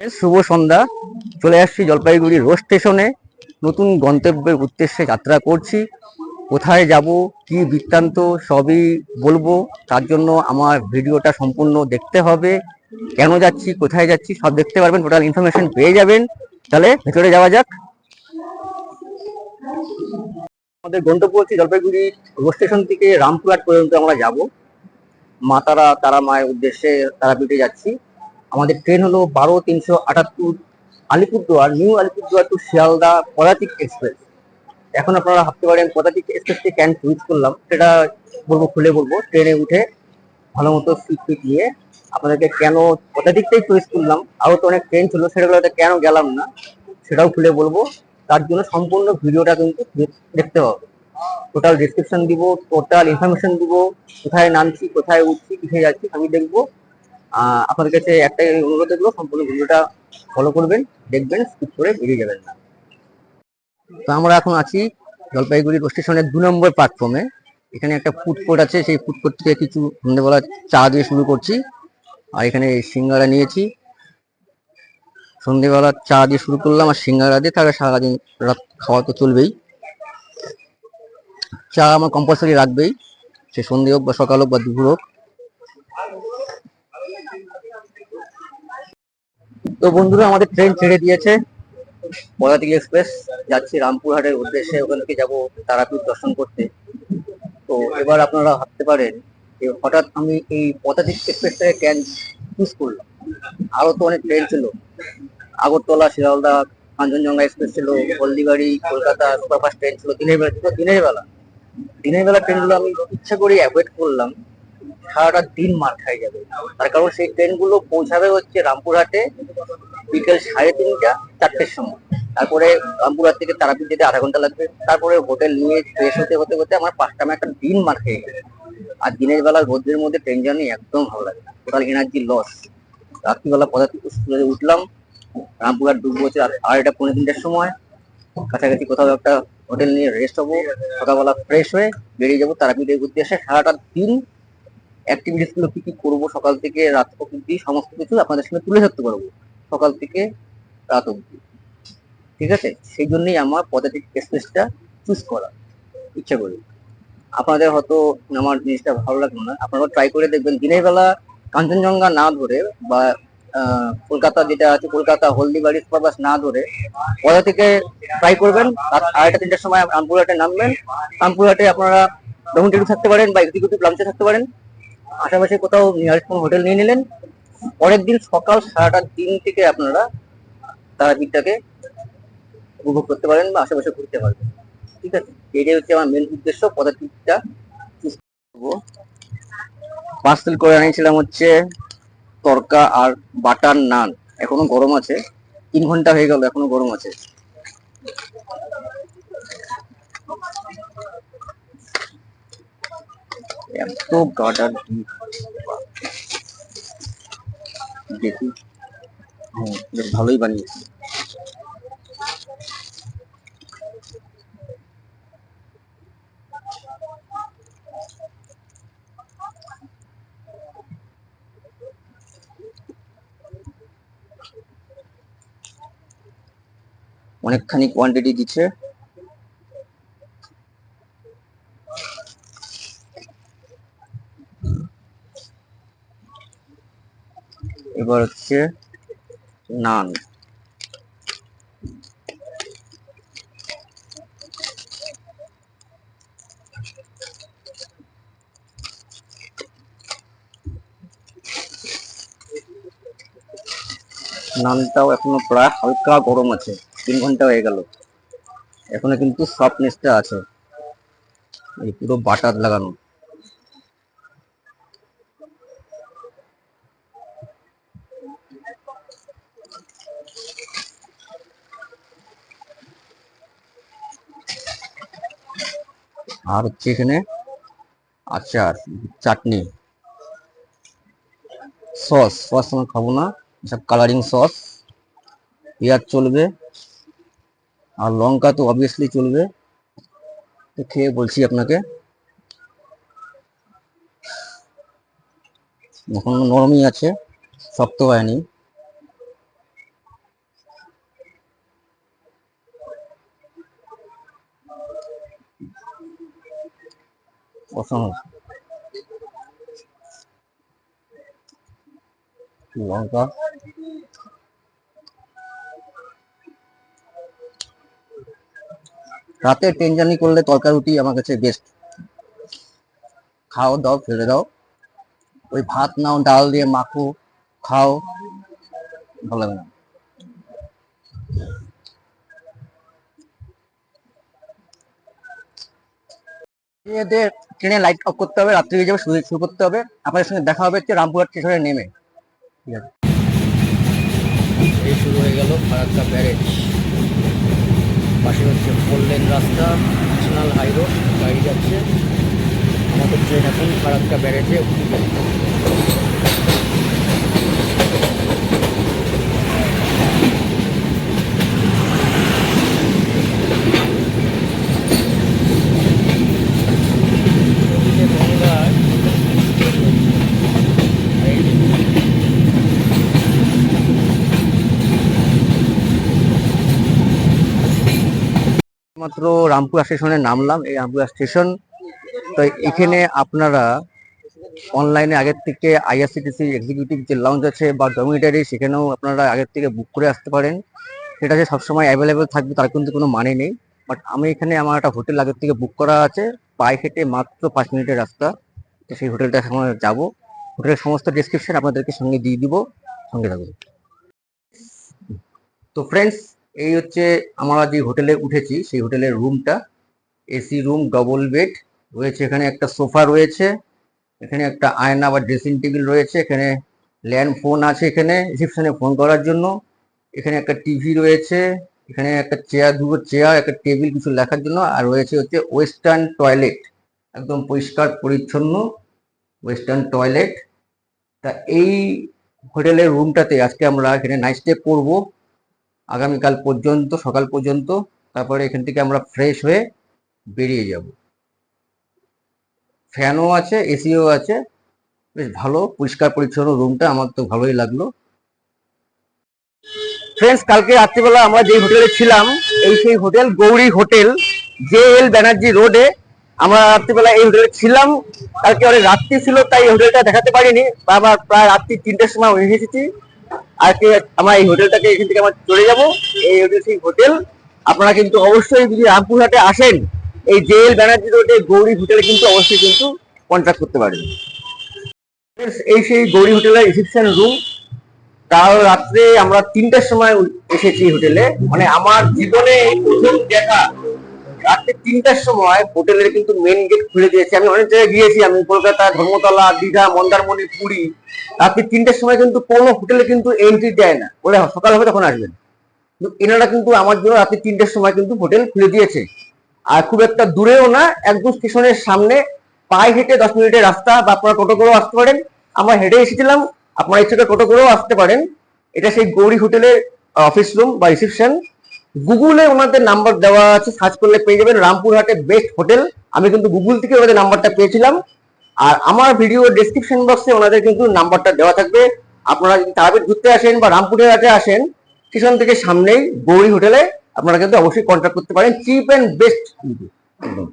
শুভ সন্ধ্যা। চলে আসছি জলপাইগুড়ি রোড স্টেশনে নতুন গন্তব্যের উদ্দেশ্যে যাত্রা করছি। কোথায় যাব, কি বৃত্তান্ত, সবই বলব। তার জন্য আমার ভিডিওটা সম্পূর্ণ দেখতে হবে। কেন যাচ্ছি, কোথায় যাচ্ছি, সব দেখতে পারবেন। টোটাল ইনফরমেশন পেয়ে যাবেন। তাহলে ভেতরে যাওয়া যাক। আমাদের গন্তব্য হচ্ছে জলপাইগুড়ি রোড স্টেশন থেকে রামপুরহাট পর্যন্ত আমরা যাব। মা তারা তারা মায়ের উদ্দেশ্যে তারাপীঠে যাচ্ছি। আমাদের ট্রেন হলো বারো তিনশো আটাত্তর Alipurduar, new Alipurduar to Sealdah Padatik express. এখন আপনারা ভাবতে পারেন, পদাতিক এক্সপ্রেসকে ক্যান চুজ করলাম, সেটা বলব, খুলে বলব। ট্রেনে উঠে ভালো মতো সিট ফিট নিয়ে আপনাদেরকে কেন পদাতিকটাই চুজ করলাম, আরও তো অনেক ট্রেন ছিল সেটাগুলোতে কেন গেলাম না, সেটাও খুলে বলব। তার জন্য সম্পূর্ণ ভিডিওটা কিন্তু দেখ- দেখতে হবে। টোটাল ডিসক্রিপশন দিব টোটাল ইনফরমেশন দিব, কোথায় নামছি, কোথায় উঠছি, কিসে যাচ্ছি, আমি দেখব। আপনাদের কাছে একটাই অনুরোধ থাকল, সম্পূর্ণ ভিডিওটা ফলো করবেন, দেখবেন স্কিপ করে বেরিয়ে যাবেন না। তো আমরা এখন আছি জলপাইগুড়ি স্টেশনের দু নম্বর প্ল্যাটফর্মে এখানে একটা ফুড কোর্ট আছে, সেই ফুড কোর্ট থেকে কিছু সন্ধ্যেবেলা চা দিয়ে শুরু করছি। আর এখানে সিঙ্গারা নিয়েছি। সন্ধ্যেবেলা চা দিয়ে শুরু করলাম, আর সিঙ্গারা দিয়ে তাহলে সারাদিন রাত খাওয়া তো চলবেই। চা আমার কম্পালসারি রাখবেই, সে সন্ধে হোক বা সকাল হোক বা দুপুর হোক। তো বন্ধুরা, আমাদের ট্রেন ছেড়ে দিয়েছে। পদাতিক এক্সপ্রেস যাচ্ছি রামপুরহাটের উদ্দেশ্যে। ওখান থেকে যাব তারাপীঠ দর্শন করতে। তো এবার আপনারা ভাবতে পারেন যে হঠাৎ আমি এই পদাতিক এক্সপ্রেসটাকে ক্যান চুজ করলাম? আরও তো অনেক ট্রেন ছিল। আগরতলা, শিয়ালদা, কাঞ্চনজঙ্ঘা এক্সপ্রেস ছিল, হলদিবাড়ি, কলকাতা সুপারফাস্ট ট্রেন ছিল। দিনের বেলা দিনের বেলা। দিনের বেলা ট্রেনগুলো আমি ইচ্ছা করে অ্যাভয়েড করলাম। সারাটা দিন মার খাই যাবে। তার কারণ সেই ট্রেনগুলো পৌঁছাবে হচ্ছে রামপুরহাটে বিকেল সাড়ে তিনটা, চারটের সময়। তারপরে রামপুরহাট থেকে তারাপীঠ যেতে আধা ঘণ্টা লাগবে। তারপরে হোটেল নিয়ে ফ্রেশ হতে হতে হতে আমার পাঁচটা একটা দিন মার খেয়ে গেছে। আর দিনের বেলা রোদ্রের মধ্যে ট্রেন জার্নি একদম ভালো লাগে টোটাল এনার্জি লস রাত্রিবেলা পদার্থ স্কুলে উঠলাম। রামপুরহাট ডুববো হচ্ছে আড়াইটা পৌনে তিনটার সময়। কাছাকাছি কোথাও একটা হোটেল নিয়ে রেস্ট হব। সকালবেলা ফ্রেশ হয়ে বেরিয়ে যাব তারাপীঠের উদ্দেশ্যে। সারাটা দিন অ্যাক্টিভিটিসগুলো কি কি করব সকাল থেকে রাত অব্দি সমস্ত কিছু আপনাদের সঙ্গে তুলে ধরতে পারব সকাল থেকে রাত অব্দি ঠিক আছে? সেই জন্যই আমার পদাতিক এক্সপ্রেসটা চুজ করা। ইচ্ছা করি। আপনাদের হয়তো আমার জিনিসটা ভালো লাগল না। আপনারা ট্রাই করে দেখবেন। দিনের বেলা কাঞ্চনজঙ্ঘা না ধরে বা কলকাতা যেটা আছে, কলকাতা, হলদিবাড়ি সুপারবাস না ধরে পদা থেকে ট্রাই করবেন। রাত আড়াইটা তিনটার সময় রামপুরহাটে নামবেন। রামপুরহাটে আপনারা ডকুমেন্টারি থাকতে পারেন বা এক্সিকিউটিভ লাঞ্চে থাকতে পারেন। আশেপাশে কোথাও নিয়ারেস্ট কোনো হোটেল নিয়ে নিলেন। পরের দিন সকাল সারাটা দিন থেকে আপনারা তারাপীঠটাকে উপভোগ করতে পারেন বা আশেপাশে ঘুরতে পারবেন। ঠিক আছে? এটাই হচ্ছে আমার মেন উদ্দেশ্য। পদার্থটা পার্সেল করে আনিয়েছিলাম হচ্ছে তরকা আর বাটার নান। এখনও গরম আছে। তিন ঘণ্টা হয়ে গেল, এখনও গরম আছে। এত গার্ডার দেখি। বেশ ভালোই বানিয়েছে। অনেকখানি কোয়ান্টিটি দিচ্ছে। এবার হচ্ছে নান। নানটাও এখনও প্রায় হালকা গরম আছে, তিন ঘণ্টা হয়ে গেল। এখনও কিন্তু সফটনেসটা আছে। এই পুরো বাটার লাগানো। আর হচ্ছে এখানে আচার চাটনি। সস সস আমরা খাব না। সব কালারিং সস। পেঁয়াজ চলবে। আর লঙ্কা তো অবভিয়াসলি চলবে। তো খেয়ে বলছি আপনাকে। এখন নরমই আছে, শক্ত হয়নি। রাতে ট্রেন জার্নি করলে তরকারি রুটি আমার কাছে বেস্ট খাও, দাও, ফেলে দাও। ওই ভাত নাও, ডাল দিয়ে মাখো, খাও। ভালো লাগে না। এদের ট্রেনে লাইট অফ করতে হবে, রাত্রি হয়ে যাবে, শুয়ে শুরু করতে হবে। আপনাদের সঙ্গে দেখা হবে হচ্ছে রামপুরহাট স্টেশনে নেমে। ঠিক আছে। শুরু হয়ে গেল ফারাক্কা ব্যারেজ। পাশে হচ্ছে ফোরলেন রাস্তা, ন্যাশনাল হাইরোড গাড়ি যাচ্ছে। আমাদের ট্রেন এখন ফারাক্কা ব্যারেজে এদিকে মাত্র রামপুরা স্টেশনে নামলাম, এই রামপুরা স্টেশন। তো এখানে আপনারা অনলাইনে আগের থেকে আইআরসিটিসি এক্সিকিউটিভ যে লঞ্চ আছে বা ডমিটারি সেখানেও আপনারা আগের থেকে বুক করে আসতে পারেন। সেটা যে সবসময় অ্যাভেলেবেল থাকবে, তার কিন্তু কোনো মানে নেই। বাট আমি এখানে আমার একটা হোটেল আগের থেকে বুক করা আছে, পায়ে হেঁটে মাত্র পাঁচ মিনিটের রাস্তা। তো সেই হোটেলটা এখন যাব। হোটেলের সমস্ত ডিসক্রিপশন আপনাদেরকে সঙ্গে দিয়ে দিব। সঙ্গে থাকুন। তো ফ্রেন্ডস এই হচ্ছে আমরা যে হোটেলে উঠেছি, সেই হোটেলের রুমটা। এসি রুম ডবল বেড রয়েছে এখানে একটা সোফা রয়েছে, এখানে একটা আয়না বা ড্রেসিং টেবিল রয়েছে, এখানে ল্যান্ড ফোন আছে এখানে রিসেপশনে ফোন করার জন্য। এখানে একটা টিভি রয়েছে, এখানে একটা চেয়ার, দুটো চেয়ার, একটা টেবিল কিছু লেখার জন্য, আর রয়েছে হচ্ছে ওয়েস্টার্ন টয়লেট, একদম পরিষ্কার, পরিচ্ছন্ন ওয়েস্টার্ন টয়লেট। তা এই হোটেলের রুমটাতে আজকে আমরা এখানে নাইট স্টে করব। আগামীকাল পর্যন্ত, সকাল পর্যন্ত, তারপরে এখান থেকে আমরা ফ্রেশ হয়ে বেরিয়ে যাব। ফ্যানও আছে এসিও আছে, বেশ ভালো, পরিষ্কার পরিচ্ছন্ন রুমটা আমার তো ভালোই লাগল। ফ্রেন্ডস কালকে রাত্রিবেলা আমরা যে হোটেলে ছিলাম, এই সেই hotel Gauri hotel J L Banerjee রোডে আমরা রাত্রিবেলা এই হোটেলে ছিলাম। কালকে অনেক রাত্রি ছিল, তাই হোটেলটা দেখাতে পারিনি। আবার প্রায় রাত্রি তিনটের সময় এসেছি। আজকে আমরা এই হোটেলটাকে এখান থেকে আমরা চলে যাব। এই হোটেল সেই হোটেল। আপনারা কিন্তু অবশ্যই যদি রামপুরহাটে আসেন, এই জেএল ব্যানার্জি রোডে গৌরী হোটেলে কিন্তু অবশ্যই কিন্তু কন্ট্যাক্ট করতে পারেন। এই সেই গৌরী হোটেলের রিসেপশন রুম তাও রাত্রে আমরা তিনটার সময় এসেছি হোটেলে। মানে আমার জীবনে প্রথম দেখা রাত্রে তিনটার সময় হোটেলের কিন্তু মেন গেট খুলে দিয়েছে। আমি অনেক জায়গায় গিয়েছি, আমি কলকাতা, ধর্মতলা, দীঘা, মন্দারমণি, পুরী। রাত্রি তিনটার সময় কিন্তু কোনো হোটেলে কিন্তু এন্ট্রি দেয় না। বলে সকাল হবে তখন আসবেন। কিন্তু এনারা কিন্তু আমার জন্য রাত্রি তিনটার সময় কিন্তু হোটেল খুলে দিয়েছে। আর খুব একটা দূরেও না, একদম স্টেশনের সামনে পায়ে হেঁটে দশ মিনিটের রাস্তা বা আপনারা টোটো করেও আসতে পারেন। আমরা হেঁটে এসেছিলাম, আপনারা ইচ্ছে টোটো করেও আসতে পারেন। এটা সেই গৌরী হোটেলের অফিস রুম বা রিসেপশন গুগলে ওনাদের নাম্বার দেওয়া আছে সার্চ করলে পেয়ে যাবেন রামপুরহাটে বেস্ট হোটেল আমি কিন্তু গুগল থেকে ওনাদের নাম্বারটা পেয়েছিলাম। আর আমার ভিডিও ডিসক্রিপশন বক্সে ওনাদের কিন্তু নাম্বারটা দেওয়া থাকবে। আপনারা যদি তারাপীঠ ঘুরতে আসেন বা রামপুরের হাটে আসেন, স্টেশন থেকে সামনেই গৌরী হোটেলে আপনারা কিন্তু অবশ্যই কন্ট্যাক্ট করতে পারেন। চিপ অ্যান্ড বেস্ট একদম